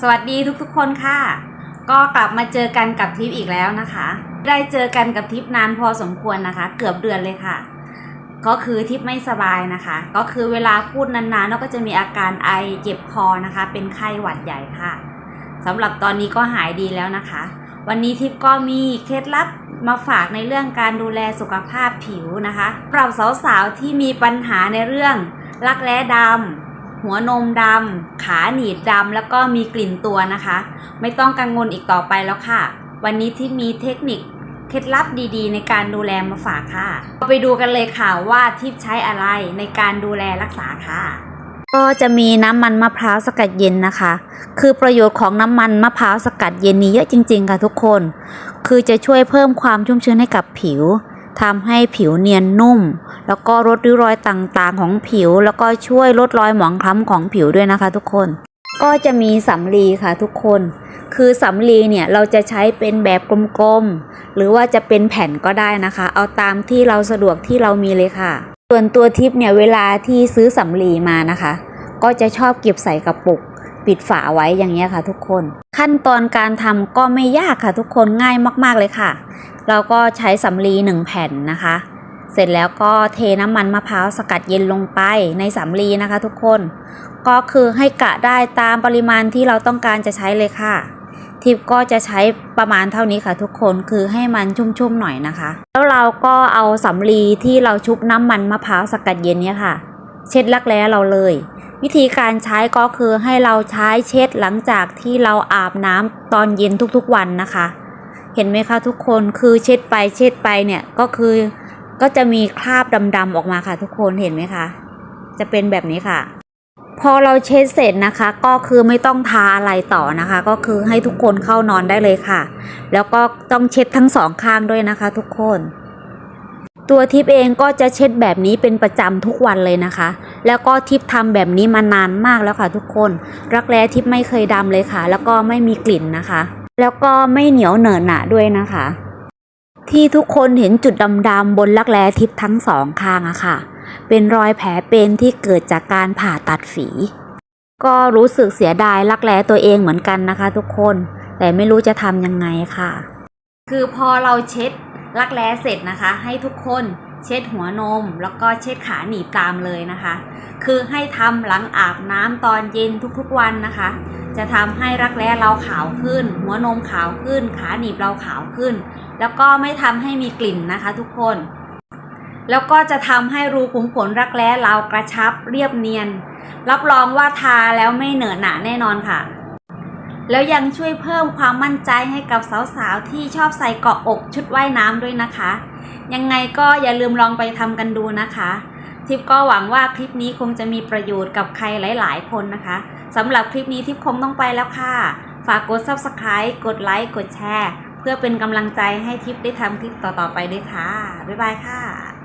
สวัสดีทุกๆคนค่ะ ก็กลับมาเจอกันกับทิปอีกแล้วนะคะ ได้เจอกันกับทิปนานพอสมควรนะคะ เกือบเดือนเลยค่ะ ก็คือทิปไม่สบายนะคะ ก็คือเวลาพูดนานๆเราก็จะมีอาการไอเจ็บคอนะคะ เป็นไข้หวัดใหญ่ค่ะสำหรับตอนนี้ก็หายดีแล้วนะคะ วันนี้ทิปก็มีเคล็ดลับมาฝากในเรื่องการดูแลสุขภาพผิวนะคะสำหรับสาวๆที่มีปัญหาในเรื่องรักแร้ดำ หัวนมดำขาหนีบดำแล้วก็มีกลิ่นตัวนะคะ ไม่ต้องกังวลอีกต่อไปแล้วค่ะ วันนี้ที่มีเทคนิคเคล็ดลับดีๆ ในการดูแลมาฝากค่ะเราไปดูกันเลยค่ะว่าทิปใช้อะไรในการดูแลรักษาค่ะ ก็จะมีน้ำมันมะพร้าวสกัดเย็นนะคะ คือประโยชน์ของน้ำมันมะพร้าวสกัดเย็นนี้เยอะจริง ๆ ค่ะทุกคน คือจะช่วยเพิ่มความชุ่มชื้นให้กับผิว ทำให้ผิวเนียนนุ่ม แล้วก็ลดริ้วรอยต่างๆของผิว แล้วก็ช่วยลดรอยหมองคล้ำของผิวด้วยนะคะ ทุกคน ก็จะมีสำลีค่ะทุกคน คือสำลีเนี่ยเราจะใช้เป็นแบบกลมๆ หรือว่าจะเป็นแผ่นก็ได้นะคะ เอาตามที่เราสะดวกที่เรามีเลยค่ะ ส่วนตัวทิปเนี่ยเวลาที่ซื้อสำลีมานะคะ ก็จะชอบเก็บใส่กระปุก ปิดฝาไว้อย่างเงี้ยค่ะ ทุกคน ขั้นตอนการทำก็ไม่ยากค่ะ ทุกคนง่ายมาก ๆเลยค่ะ เราก็ใช้สำลีหนึ่งแผ่นนะคะ เสร็จแล้วก็เทน้ำมันมะพร้าวสกัดเย็นลงไปในสำลีนะคะ ทุกคน ก็คือให้กะได้ตามปริมาณที่เราต้องการจะใช้เลยค่ะทิปก็จะใช้ประมาณเท่านี้ค่ะ ทุกคนคือให้มันชุ่มๆหน่อยนะคะ แล้วเราก็เอาสำลีที่เราชุบน้ำมันมะพร้าวสกัดเย็นเนี่ยค่ะ เช็ดรักแร้เราเลยวิธีการใช้ก็คือให้เราใช้เช็ดหลังจากที่เราอาบน้ำตอนเย็นทุกๆวันนะคะ เห็นไหมคะทุกคนคือเช็ดไปเช็ดไปเนี่ยก็คือก็จะมีคราบดำๆออกมาค่ะ ทุกคนเห็นไหมคะ จะเป็นแบบนี้ค่ะ พอเราเช็ดเสร็จนะคะ ก็คือไม่ต้องทาอะไรต่อนะคะ ก็คือให้ทุกคนเข้านอนได้เลยค่ะ แล้วก็ต้องเช็ดทั้งสองข้างด้วยนะคะ ทุกคน ตัวทิปเองก็จะเช็ดแบบนี้เป็นประจำทุกวันเลยนะคะ แล้วก็ทิปทำแบบนี้มานานมากแล้วค่ะทุกคน รักแร้ทิปไม่เคยดำเลยค่ะ แล้วก็ไม่มีกลิ่นนะคะ แล้วก็ไม่เหนียวเหนอะหนะด้วยนะคะ ที่ทุกคนเห็นจุดดำๆบนรักแร้ทิพทั้งสองข้างอะค่ะ เป็นรอยแผลเป็นที่เกิดจากการผ่าตัดฝี ก็รู้สึกเสียดายรักแร้ตัวเองเหมือนกันนะคะ ทุกคน แต่ไม่รู้จะทำยังไงค่ะ คือพอเราเช็ด รักแร้เสร็จนะคะ ให้ทุกคนเช็ดหัวนม แล้วก็เช็ดขาหนีบตามเลยนะคะ คือให้ทำหลังอาบน้ำตอนเย็นทุกๆวันนะคะ จะทำให้รักแร้เราขาวขึ้น หัวนมขาวขึ้น ขาหนีบเราขาวขึ้น แล้วก็ไม่ทำให้มีกลิ่นนะคะทุกคน แล้วก็จะทำให้รูขุมขนรักแร้เรากระชับเรียบเนียน รับรองว่าทาแล้วไม่เหนอะหนะแน่นอนค่ะ แล้วยังช่วยเพิ่มความมั่นใจให้กับสาวๆที่ชอบใส่เกาะอกชุดว่ายน้ำด้วยนะคะ ยังไงก็อย่าลืมลองไปทำกันดูนะคะทิปก็หวังว่าคลิปนี้คงจะมีประโยชน์กับใครหลาย ๆ คนนะคะสำหรับคลิปนี้ทิปคงต้องไปแล้วค่ะ ฝากกด subscribe กดไลค์กดแชร์ เพื่อเป็นกำลังใจให้ทิปได้ทำคลิปต่อๆไปด้วยค่ะ บ๊ายบายค่ะ